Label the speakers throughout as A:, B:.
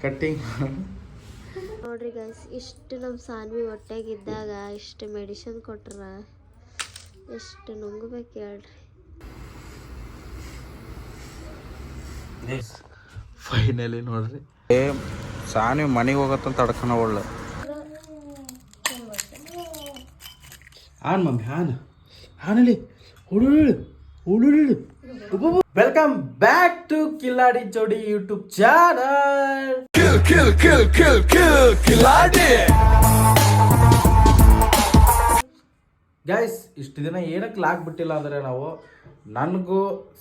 A: Cutting
B: ನೋಡ್ರಿ guys ಇಷ್ಟು ನಮ್ಮ ಸಾನ್ವಿ ಹೊಟ್ಟೆಗಿದ್ದಾಗ ಇಷ್ಟು ಮೆಡಿಸಿನ್ ಕೊಟ್ರ ಎಷ್ಟು ನುಂಗ್ಬೇಕು ಹೇಳ್ರಿ.
A: ಫೈನಲಿ ನೋಡ್ರಿ. ಏ ಸಾನ್ವಿ ಮನೆಗೆ ಹೋಗತ್ತಂತ ತಡ್ಕನ ಒಳ್ಳೆ ಆನ್ ಮಮ್ಮಿ ಆನ್ ಆನಲ್ಲಿ ಹುಡು ಹುಡುಳು welcome back to Kiladi Jodi YouTube channel guys ಇಷ್ಟು ದಿನ ಏನಕ್ಕೆ ಲಾಕ್ ಬಿಟ್ಟಿಲ್ಲ ಅಂದರೆ ನಾವು ನನಗೂ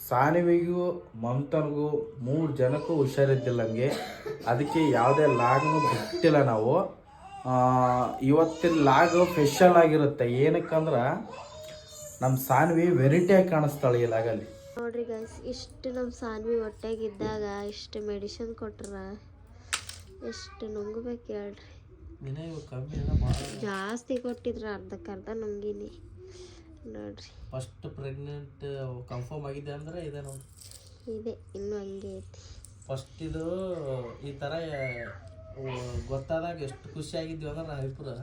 A: ಸಾನಿವಿಗೂ ಮಮತನಿಗೂ ಮೂರು ಜನಕ್ಕೂ ಹುಷಾರಿದ್ದಿಲ್ಲ ಹಂಗೆ. ಅದಕ್ಕೆ ಯಾವುದೇ ಲಾಗ್ನು ಬಿಟ್ಟಿಲ್ಲ ನಾವು. ಆ, ಇವತ್ತಿನ ಲಾಗ್ ಸ್ಪೆಷಲ್ ಆಗಿರುತ್ತೆ. ಏನಕ್ಕಂದ್ರೆ ನಮ್ಮ ಸಾನ್ವಿ ವೆರೈಟಿಯಾಗಿ ಕಾಣಿಸ್ತಾಳೆ ಈ ಲಾಗಲ್ಲಿ
B: ನೋಡ್ರಿ ಗೈಸ್ ಇಷ್ಟು ನಮ್ಮ ಸಾನ್ವಿ ಹೊಟ್ಟೆಗಿದ್ದಾಗ ಇಷ್ಟು ಮೆಡಿಸಿನ್ ಕೊಟ್ರ ಎಷ್ಟು ನುಂಗ್ಬೇಕು ಹೇಳ್ರಿ. ಜಾಸ್ತಿ ಕೊಟ್ಟಿದ್ರ ಅರ್ಧಕ್ಕರ್ಧ ನುಂಗಿನಿ. ನೋಡ್ರಿ.
A: ಫಸ್ಟ್ ಪ್ರೆಗ್ನೆಂಟ್ ಕನ್ಫರ್ಮ್ ಆಗಿದೆ ಅಂದ್ರೆ ಇದೆ ನೋಡಿ.
B: ಇದೆ ಇನ್ನು ಹಂಗೆ ಐತಿ.
A: ಫಸ್ಟ್ ಇದು ಈ ಥರ ಗೊತ್ತಾದಾಗ ಎಷ್ಟು ಖುಷಿ ಆಗಿದ್ವಿ ಅಂದ್ರೆ ನಾವಿಬ್ರು.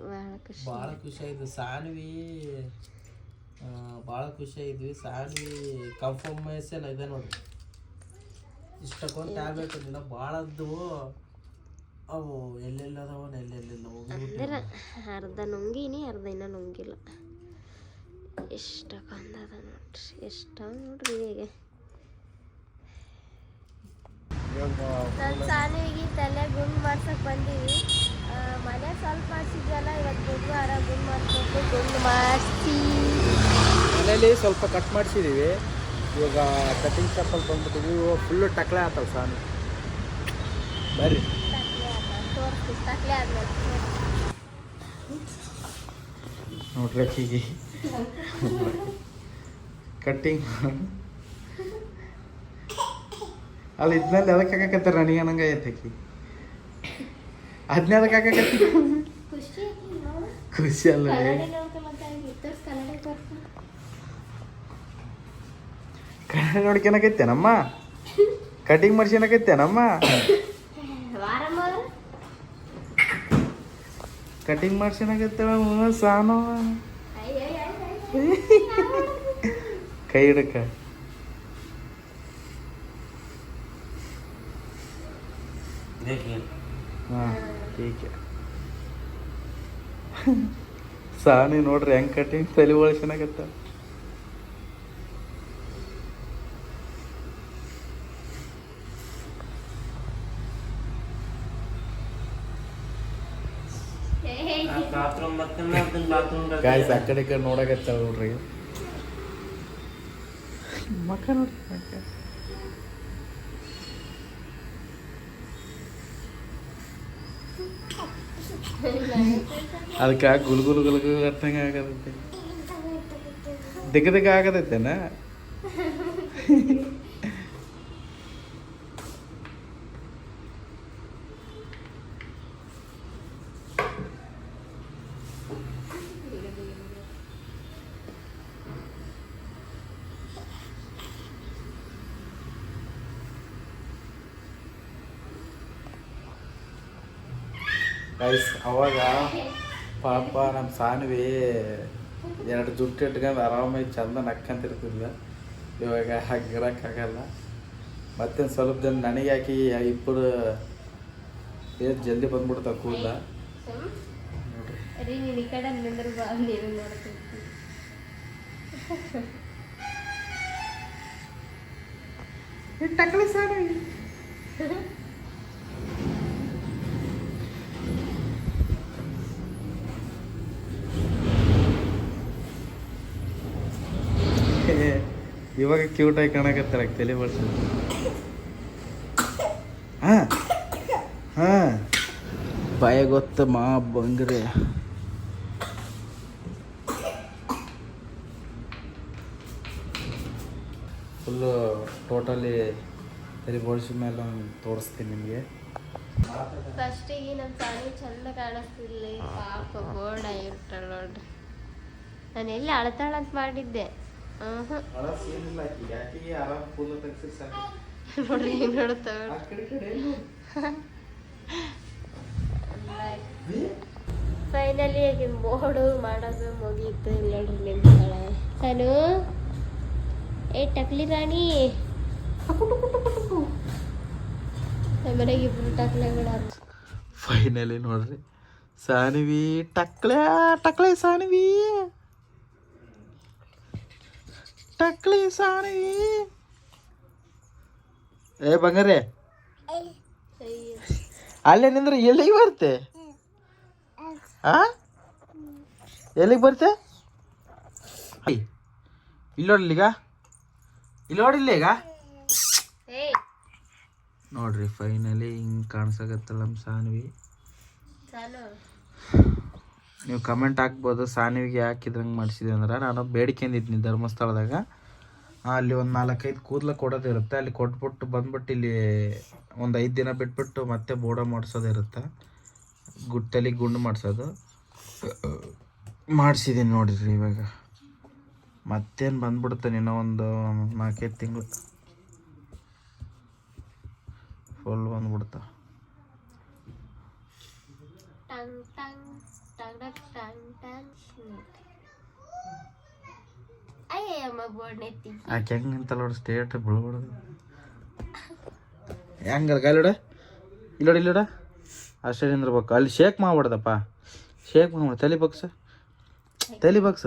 B: ಭಾಳ
A: ಭಾಳ ಖುಷಿ ಆಯಿತು. ಸಾನ್ವಿ ಭಾಳ ಖುಷಿಯಾಗಿದ್ವಿ ಆಗಿದ್ವಿ. ಸಾನ್ವಿ ಕನ್ಫರ್ಮೇಷನ್ ಇದೆ ನೋಡಿ ಇಷ್ಟಕ್ಕೊಂದು ಟ್ಯಾಬ್ಲೆಟ್ ದಿನ ಭಾಳದ್ದು ಅವು ಎಲ್ಲೆಲ್ಲದವ ಎಲ್ಲೆಲ್ಲೆಲ್ಲ
B: ಅಂದ್ರೆ ಅರ್ಧ ನುಂಗಿನಿ ಅರ್ಧ ಇನ್ನೂ ನುಂಗಿಲ್ಲ. ಎಷ್ಟಕ್ಕೊಂದದ ನೋಡ್ರಿ ಎಷ್ಟ ನೋಡ್ರಿ ಹೇಗೆ. ನನ್ನ ಸಾನಿಗೆ ತಲೆ ಗುಂಡ್ ಮಾಡ್ಸಕ್ ಬಂದೀವಿ
A: ಮನೇಲಿ ಸ್ವಲ್ಪ ಕಟ್ ಮಾಡಿಸಿದ್ದೀವಿ ಇವಾಗ ಕಟಿಂಗ್ ಶಾಪಲ್ಲಿ ಬಂದ್ಬಿಟ್ಟಿದ್ವಿ ಫುಲ್ಲು ಟಕ್ಲೆ ಆತಲ್ಲ ಸಾನು ಬರ್ರಿ. ನೋಡ್ರಿ ಅಕ್ಕಿಗೆ. ಕಟ್ಟಿಂಗ್ ಅಲ್ಲಿ ಇದ್ನಲ್ಲಿ ಅದಕ್ಕೆ ಹಾಕಕತ್ತಾರ? ನನಗೆ ಅನ್ನಂಗೆ ಐತೆ ಅಕ್ಕಿ. ಅದನ್ನೇ ಅದಕ್ಕೆ ಹಾಕಕತ್ತಿ
B: ಖುಷಿ
A: ಅಲ್ಲ
B: ಕನ್ನಡ
A: ನೋಡ್ಕೊಳಕತ್ತೇನಮ್ಮ ಕಟಿಂಗ್ ಮಾಡ್ಸ್ಕೊಳಕತ್ತೇನಮ್ಮ
B: ವಾರಮ್ಮ
A: ಕಟಿಂಗ್ ಮಾಡ್ಸ್ಕೊಳಕತ್ತೇವ ಸಾನು ಕೈ ಹಿಡಕ. ಸಾನಿ ನೋಡ್ರಿ ಹೆಂಗ್ ಕಟಿಂಗ್ ತಲೆ ಒಳಸನಾಗತ್ತ ಗಾಯ್ಸ್ ಆ ಕಡೆ ಈ ಕಡೆ ನೋಡಕತ್ತಾಳ ನೋಡ್ರಿ ಮಕ್ಕ ನೋಡ್ರಿ ಮಕ್ಕ ಅದಕ್ಕೆ ಗುಲ್ ಗುಲ್ ಗುಲ್ ಗುಲ್ ಅರ್ಥಂಗೆ ಆಗದೈತೆ ದಿಕ್ಕ ದಿಕ್ಕ ಆಗದೈತೆನ ಗೈಸ್ ಅವಾಗ ಪಾಪ ನಮ್ಮ ಸಾನ್ವಿ ಎರಡು ಜುಟ್ಟು ಇಟ್ಕೊಂಡು ಆರಾಮಾಗಿ ಚಂದ ನಕ್ಕಂತಿರ್ತಿದ್ಲ. ಇವಾಗ ಹಾಗಿರೋಕ್ಕಾಗಲ್ಲ. ಮತ್ತೇನು ಸ್ವಲ್ಪ ದಿನ ನನಗೆ ಹಾಕಿ ಇಬ್ಬರು ಏನು ಜಲ್ದಿ ಬಂದ್ಬಿಡ್ತಾವ ಕೂದಲ? ಟಕ್ಲಿ ಸಾನ್ವಿ. ಇವಾಗ ಕ್ಯೂಟಾಗಿ ಕಾಣಕತ್ತಾರ ತಲೆ ಬಳಸ ಹಾ. ಹಾ. ಭಯ ಗೊತ್ತ ಮಾ ಬಂಗ್ರೆ. ಫುಲ್ಲು ಟೋಟಲಿ ತಲೆ ಬಳಸಿದ ಮೇಲೆ ಒಂದು ತೋರಿಸ್ತೀನಿ ನಿಮಗೆ.
B: ಫಸ್ಟಿಗೆ ನಮ್ಮ ತಾಯಿ ಚಂದ ಕಾಣಿಸ್ತಿಲ್ಲ ಪಾಪ ಬೋರ್ಡ್ ಆಗಿರ್ತಾಳ ನೋಡ್ರಿ. ನಾನು ಎಲ್ಲಿ ಅಳತಾಳಂತ ಮಾಡಿದ್ದೆ. ನೋಡ್ರಿ ಹಿಂಗ್ ನೋಡುತ್ತಾವ ಫೈನಲಿ ಆಗಿ ಮೋಡು ಮಾಡೋದು ಮುಗೀತು ಇಲ್ಲ ನೋಡ್ರಿ ನಿಂತಾಳೆ ಸನು? ಏ ಟಕ್ಲಿ ರಾಣಿ. ಮನೆಗೆ ಇಬ್ರು ಟಕ್ಲೆಗಳ
A: ಫೈನಲಿ ನೋಡ್ರಿ ಸಾನಿವಿ ಟಕ್ಳೆ ಟಕ್ಳೆ ಸಾನಿವಿ. ಟಕ್ಳಿ ಸಾರಿ ಏ, ಬಂಗಾರೆ. ಅಲ್ಲೇ ನಿಂದ್ರೆ ಎಲ್ಲಿಗೆ ಬರ್ತೆ? ಎಲ್ಲಿಗೆ ಬರ್ತೆ? ಇಲ್ಲಿ ಈಗ ಇಲ್ಲಿ ನೋಡಿಲ್ಲ ಈಗ. ನೋಡ್ರಿ ಫೈನಲಿ ಹಿಂಗೆ ಕಾಣ್ಸಕತ್ತಲ್ಲ ನಮ್ಮ ಸಾನ್ವಿ.
B: ಸಾನು
A: ನೀವು ಕಮೆಂಟ್ ಹಾಕ್ಬೋದು, ಸಾನಿವಿಗೆ ಯಾಕೆ ಇದ್ರಂಗೆ ಮಾಡಿಸಿದೆ ಅಂದ್ರೆ ನಾನು ಬೇಡಿಕೆಂದಿದ್ನಿ ಧರ್ಮಸ್ಥಳದಾಗ. ಅಲ್ಲಿ ಒಂದು ನಾಲ್ಕೈದು ಕೂದಲ ಕೊಡೋದಿರುತ್ತೆ ಅಲ್ಲಿ ಕೊಟ್ಬಿಟ್ಟು ಬಂದ್ಬಿಟ್ಟು ಇಲ್ಲಿ ಒಂದು ಐದು ದಿನ ಬಿಟ್ಬಿಟ್ಟು ಮತ್ತೆ ಬೋಡ ಮಾಡಿಸೋದಿರುತ್ತೆ ಗುಟ್ಟಲಿ ಗುಂಡು ಮಾಡಿಸೋದು. ಮಾಡಿಸಿದ್ದೀನಿ ನೋಡಿರಿ ಇವಾಗ. ಮತ್ತೇನು ಬಂದ್ಬಿಡುತ್ತೆ ಇನ್ನೂ ಒಂದು ನಾಲ್ಕೈದು ತಿಂಗಳು. ಫುಲ್ ಬಂದ್ಬಿಡ್ತಾ
B: ಟಂಗ್ ಅಯ್ಯಮ್ಮ ಬೋರ್ಡ್ನೆತ್ತಿ
A: ಆಕೆ ಹೆಂಗೆ ನಿಂತಲ್ಲ ನೋಡಿ ಸ್ಟೇಟ್ ಬಿಳ್ಬಿಡೋದು ಹೆಂಗ ಗಾಲಿಡ ಇಲ್ಲೋಡ ಇಲ್ಲೋಡ ಅಷ್ಟೇ ನಿಂದಿರ್ಬೇಕು ಅಲ್ಲಿ ಶೇಕ್ ಮಾಡ್ಬಾರ್ದಪ್ಪ ಶೇಕ್ ಮಾಡ್ಬಿಡ. ತಲೆ ಬಗ್ಸ ತಲೆ ಬಗ್ಸ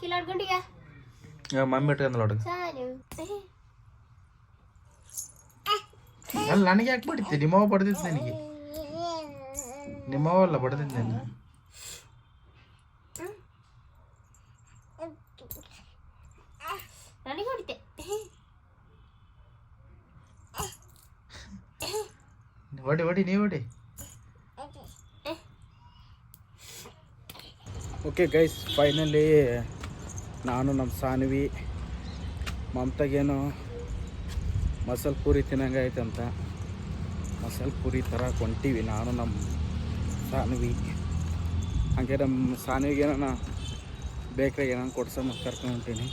B: ಕಿಲಾಡ್ಕೊಂಡಿಗ
A: ಮಮ್ಮಿ ಇಟ್ಕೊಂಡ್ ನೋಡು.
B: ಸಾನು
A: ಅಲ್ಲಿ ನನಗೆ ಯಾಕೆ ಬಡಿತೆ? ನಿಮ್ಮವ ಬಡ್ದಿದ್ದು ನನಗೆ. ನಿಮ್ಮವ ಅಲ್ಲ ಬಡ್ದಿದ್ದು ನಾನು
B: ನನಗೆ ಹೊಡಿತೆ
A: ಹೊಡಿ ಹೊಡಿ ನೀವು ಹೊಡಿ ಓಕೆ ಗೈಸ್ ಫೈನಲಿ ನಾನು ನಮ್ಮ ಸಾನ್ವಿ. ಮಮತಾಗೇನು ಮಸಾಲೆ ಪೂರಿ ತಿನ್ನಂಗೆ ಆಯ್ತಂತ. ಮಸಾಲೆ ಪೂರಿ ಥರ ಕೊಂಟೀವಿ ನಾನು ನಮ್ಮ ಸಾನ್ವಿ. ಹಾಗೆ ನಮ್ಮ ಸಾನ್ವಿಗೆ ಏನೋ ಬೇಕ್ರಿಗೆ ಏನೋ ಕೊಡ್ಸಮ್ಮ ಕರ್ಕೊಂಡು ಹೊಂಟೀನಿ.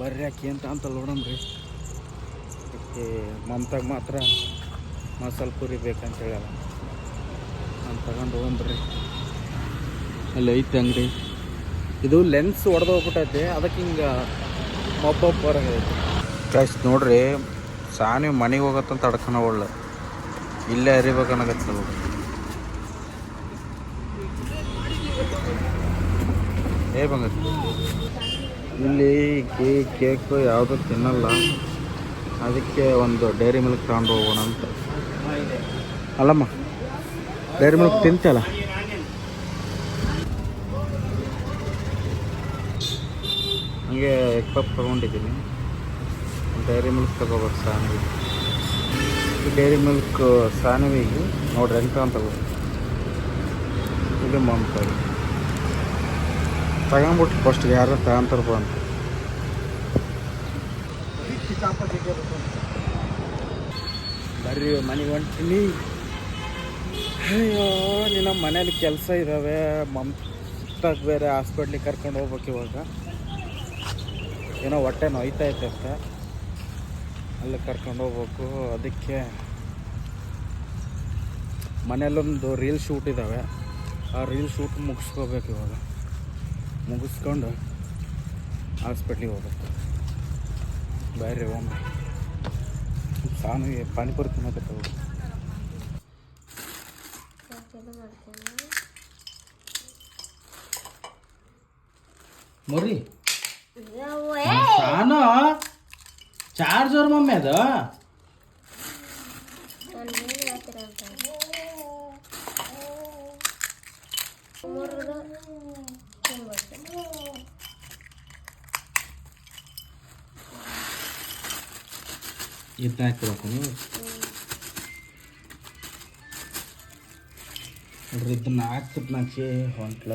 A: ಬರ್ರಿ ಆಕಿ ಅಂತ ಅಂತ ನೋಡಮ್ರಿ ಅದಕ್ಕೆ ಮಮತಾಗ ಮಾತ್ರ ಮಸಾಲೆ ಪೂರಿ ಬೇಕಂತ ಹೇಳಲ್ಲ ನಾನು ತಗೊಂಡು ಹೋಗ್ರಿ ಅಲ್ಲಿ ಐತೆ ಅಂಗಡಿ. ಇದು ಲೆನ್ಸ್ ಹೊಡೆದು ಅದಕ್ಕೆ ಹಿಂಗೆ ಮೊಬ್ಬ ಹೊರಗೈತೆ ಗೈಸ್ ನೋಡ್ರಿ, ಸಾನಿ ಮನೆಗೆ ಹೋಗತ್ತಂತ ತಡ್ಕೊಳ ಒಳ್ಳೆ ಇಲ್ಲೇ ಅರಿಬೇಕನ್ನಗತ್ತಲ್ಲ ಏ ಬಂಗ ಇಲ್ಲಿ ಕೇಕ್ ಕೇಕು ಯಾವುದೂ ತಿನ್ನಲ್ಲ. ಅದಕ್ಕೆ ಒಂದು ಡೈರಿ ಮಿಲ್ಕ್ ತಗೊಂಡು ಹೋಗೋಣ ಅಂತ. ಅಲ್ಲಮ್ಮ ಡೈರಿ ಮಿಲ್ಕ್ ತಿಂತಲ್ಲ ಹಂಗೆ ಎಗ್ ಪಪ್ ತೊಗೊಂಡಿದ್ದೀನಿ. ಡೈರಿ ಮಿಲ್ಕ್ ತಗೋಬೇಕು ಸಾನವಿ. ಡೈರಿ ಮಿಲ್ಕ್ ಸಾನವಿಗೆ ನೋಡ್ರಿ ಹೆಂಗೆ ಅಂತ ಇದು ಮಮತಾಗಿ ತಗೊಂಬಿಟ್ಟು ಫಸ್ಟ್ ಯಾರು ತಗೊಂತಾರಪ್ಪ ಅಂತ. ಬರ್ರಿ ಮನೆಗೆ ಹೊಂಟೀನಿ. ಅಯ್ಯೋ, ನಿನ್ನ ಮನೇಲಿ ಕೆಲಸ ಇದ್ದಾವೆ ಮಮತಾಗ ಬೇರೆ ಹಾಸ್ಪಿಟ್ಲಿಗೆ ಕರ್ಕೊಂಡು ಹೋಗ್ಬೇಕು ಇವಾಗ. ಏನೋ ಹೊಟ್ಟೆ ನೋಯ್ತಾ ಐತೆ ಅಂತ. ಅಲ್ಲಿ ಕರ್ಕೊಂಡು ಹೋಗ್ಬೇಕು. ಅದಕ್ಕೆ ಮನೆಯಲ್ಲೊಂದು ರೀಲ್ ಶೂಟ್ ಇದ್ದಾವೆ ಆ ರೀಲ್ ಶೂಟ್ ಮುಗಿಸ್ಕೋಬೇಕು ಇವಾಗ. ಮುಗಿಸ್ಕೊಂಡು ಹಾಸ್ಪಿಟ್ಲಿಗೆ ಹೋಗ್ಬೇಕು. ಬೇರೆ ಒಮ್ಮೆ ಸಾನು ಪಾನಿಪುರಿ ತಿನ್ನಕತ್ತ ಮೊರಿ ಸಾನು ಚಾರ್ಜರ್ ಮಮ್ಮಿ ಅದು
B: ನಾನು ಏನು ಹೇಳ್ತೀರ ಅಂತ ಮುರಿದು ತಿನ್ಬೇಕು
A: ಇದನ್ನ ಹಾಕ್ಬೇಕು ನೀವು ನೋಡ್ರಿ ಇದನ್ನ ಹಾಕ್ತಿದ್ ನಾಚಿ ಹೊಂಟ್ಲ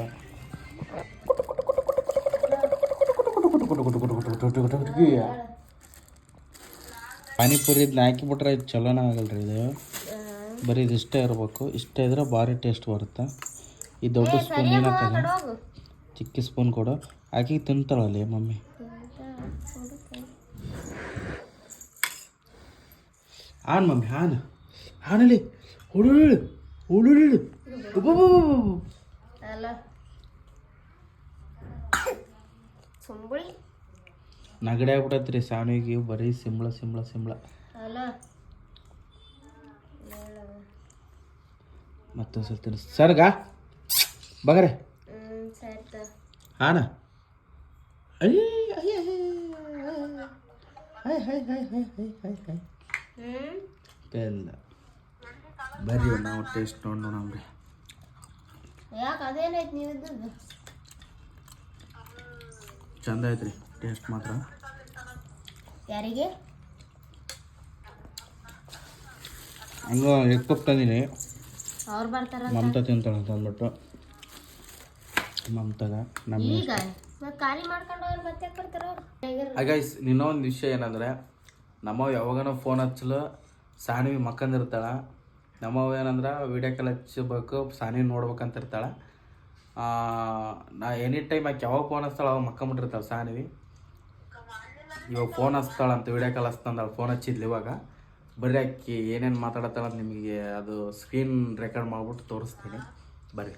A: ಪಾನಿಪುರಿ ಇದನ್ನ ಹಾಕಿಬಿಟ್ರೆ ಇದು ಚಲೋನೇ ಆಗಲ್ರಿ ಇದು? ಬರೀ ಇದು ಇಷ್ಟೇ ಇರಬೇಕು. ಇಷ್ಟೇ ಇದ್ರೆ ಭಾರಿ ಟೇಸ್ಟ್ ಬರುತ್ತೆ. ಈ ದೊಡ್ಡ ಸ್ಪೂನ್
B: ಏನಾಗ್ತದೆ
A: ಚಿಕ್ಕ ಸ್ಪೂನ್ ಕೊಡು. ಹಾಕಿ ತಿಂತಾಳಲ್ಲಿ ಮಮ್ಮಿ. ಹಾನ್ ಮಮ್ಮಿ ಹಾನ್. ಹಾನಲ್ಲಿ ಹುಡುಳು ಹುಡುಳು
B: ಅಲ್ಲ.
A: ನಗಡೆ ರೀ ಸಾವಿಗೆ ಬರೀ ಸಿಂಬಳ ಸಿಂಬಳ ಸಿಂಬಳ ಮತ್ತೊಂದು ಸ್ವಲ್ಪ ತಿನ್ನಿಸ್ ಸರ್ಗ ಬಗರೆ
B: ಹಾನ
A: ಬೆಲ್ಲ ಬರ್ರಿ ನಾವು ಟೇಸ್ಟ್ ನೋಡೋಣ ನಮಗೆ
B: ಯಾಕೆ ಅದೇನೈತಿ ನೀವು
A: ಚಂದ ಐತ್ರಿ ಟೇಸ್ಟ್ ಮಾತ್ರ.
B: ಯಾರಿಗೆ?
A: ಹಂಗ ಎಗ್ ಪಪ್ ತಂದಿನಿ.
B: ಅವ್ರು ಬರ್ತಾರ
A: ಮಮತಾ ತಿಂತಾಳೆ ಅಂತ ಅಂದ್ಬಿಟ್ಟು. ಮಮತಾಗ ನಮ್ಮ
B: ಈಗ? ಮತ್ತೆ ಖಾಲಿ ಮಾಡ್ಕೊಂಡು ಅವ್ರು ಮತ್ತೆ ಬರ್ತಾರ ಗೈಸ್
A: ಹಾಗೈಸ್ ಇನ್ನೊಂದು ವಿಷಯ ಏನಂದ್ರೆ ನಮ್ಮವ್ ಯಾವಾಗನ ಫೋನ್ ಹಚ್ಚಲು ಸಾನ್ವಿ ಮಕ್ಕಂದಿರ್ತಾಳೆ ನಮ್ಮವ್ ಏನಂದ್ರೆ ವಿಡಿಯೋ ಕಾಲ್ ಹಚ್ಚಬೇಕು ಸಾನ್ವಿ ನೋಡ್ಬೇಕಂತ ಇರ್ತಾಳೆ. ಆ, ನಾ ಎನಿ ಟೈಮ್ ಆಕೆ ಯಾವಾಗ ಫೋನ್ ಹಚ್ತಾಳೆ ಅವಾಗ ಮಕ್ಕಂಬಿಟ್ಟಿರ್ತಾಳೆ ಸಾನ್ವಿ ಇವಾಗ ಫೋನ್ ಹಚ್ತಾಳಂತ ವಿಡಿಯೋ ಕಾಲ್ ಹಚ್ತಂದಳು ಫೋನ್ ಹಚ್ಚಿದ್ಲು ಇವಾಗ. ಬರ್ರಿ ಅಕ್ಕಿ, ಏನೇನು ಮಾತಾಡತ್ತಾಳ ಅಂತ ನಿಮಗೆ ಅದು ಸ್ಕ್ರೀನ್ ರೆಕಾರ್ಡ್ ಮಾಡಿಬಿಟ್ಟು ತೋರಿಸ್ತೀನಿ. ಬರ್ರಿ.